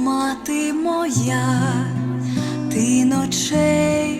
мати моя, ти ночей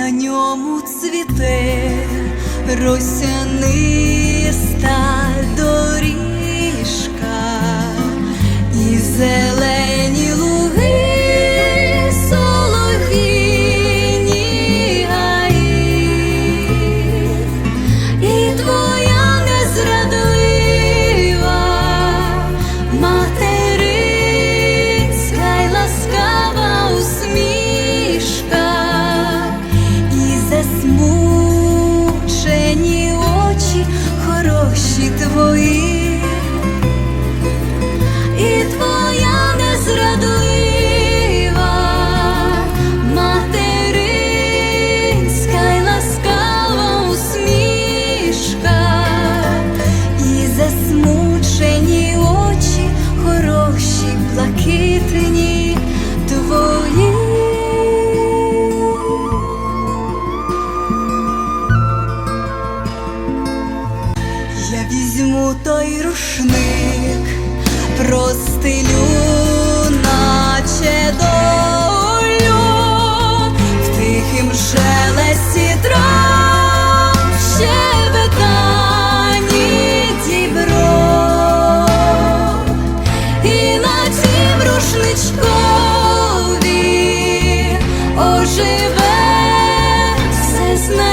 на ньому цвіте росяниста Я візьму той рушник, простелю, наче долю, в тихім шелесті трав щебетані дібро, і на тім рушничкові оживе все знайоме